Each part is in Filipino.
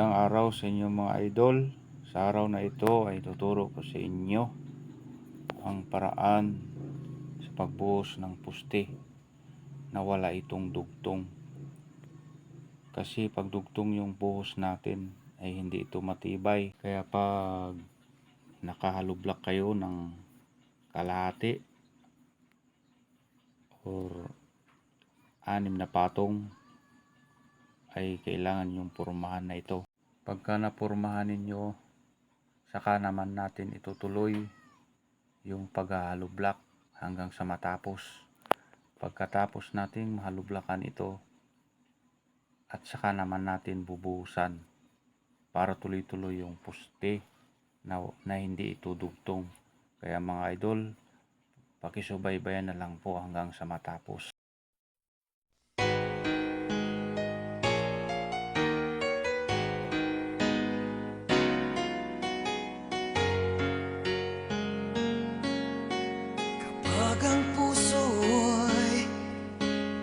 Magandang araw sa inyo mga idol. Sa araw na ito ay tuturo ko sa inyo ang paraan sa pagbuhos ng puste na wala itong dugtong. Kasi pag dugtong yung buhos natin ay hindi ito matibay. Kaya pag nakahalublak kayo ng kalahati or anim na patong ay kailangan yung pormahan na ito. Pagka napurmahan ninyo, saka naman natin itutuloy yung paghahalublak hanggang sa matapos. Pagkatapos nating mahalublakan ito, at saka naman natin bubuhusan para tuloy-tuloy yung puste na, na hindi ito dugtong. Kaya mga idol, pakisubaybayan na lang po hanggang sa matapos.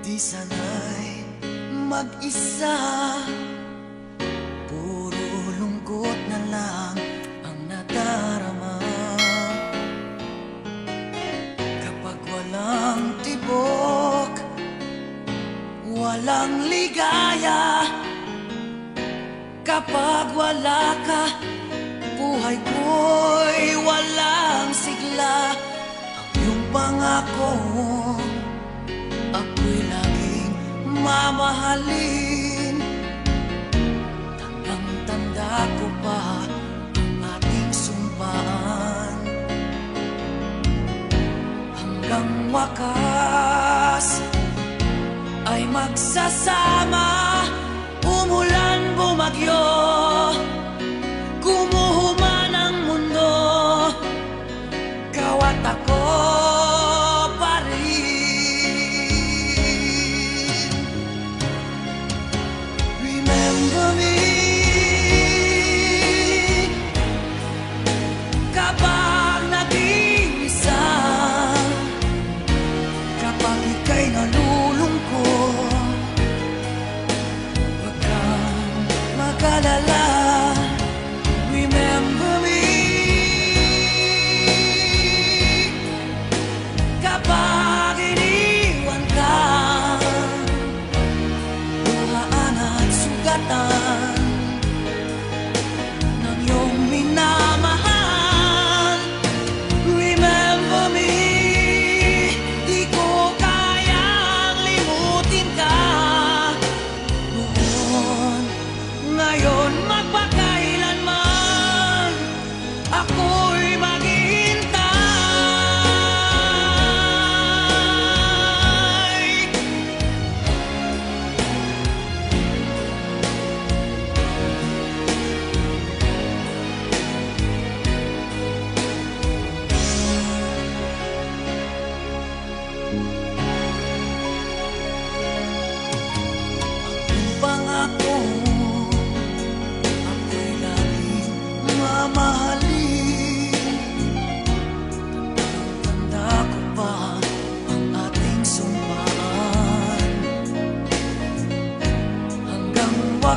Di sanay mag-isa. Puro lungkot na lang ang nadarama. Kapag walang tibok, walang ligaya. Kapag wala ka, buhay ko'y mamahalin Tandang-tanda ko pa Ang ating sumpaan. Hanggang wakas Ay magsasama Remember me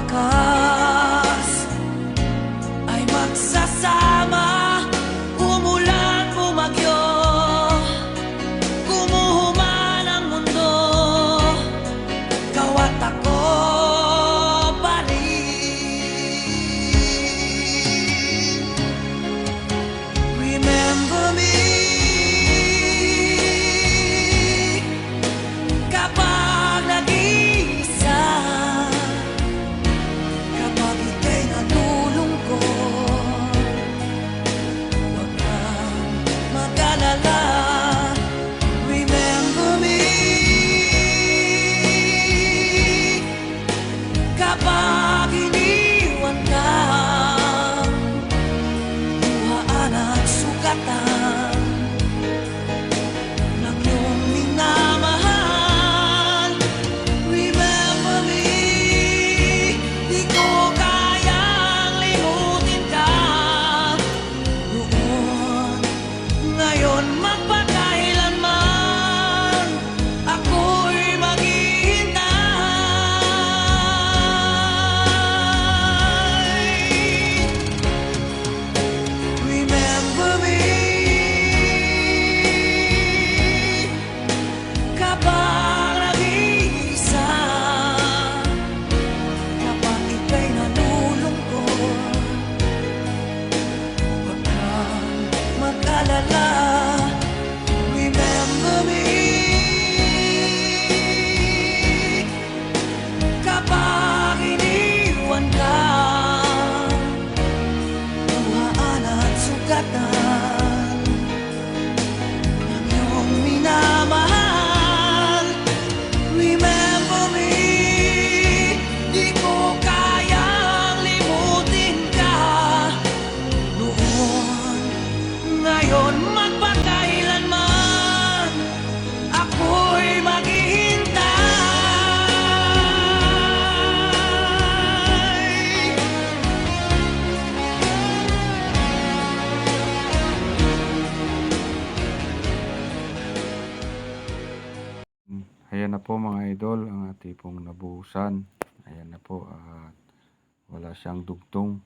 Hanggang idol ang ating pong nabuhusan. Ayan na po at wala siyang dugtong.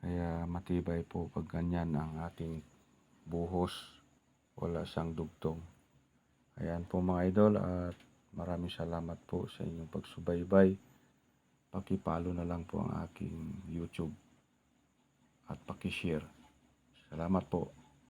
Kaya matibay po pag ganyan ang ating buhos. Wala siyang dugtong. Ayan po mga idol at maraming salamat po sa inyong pagsubaybay. Pakipalo na lang po ang aking YouTube at pakishare. Salamat po.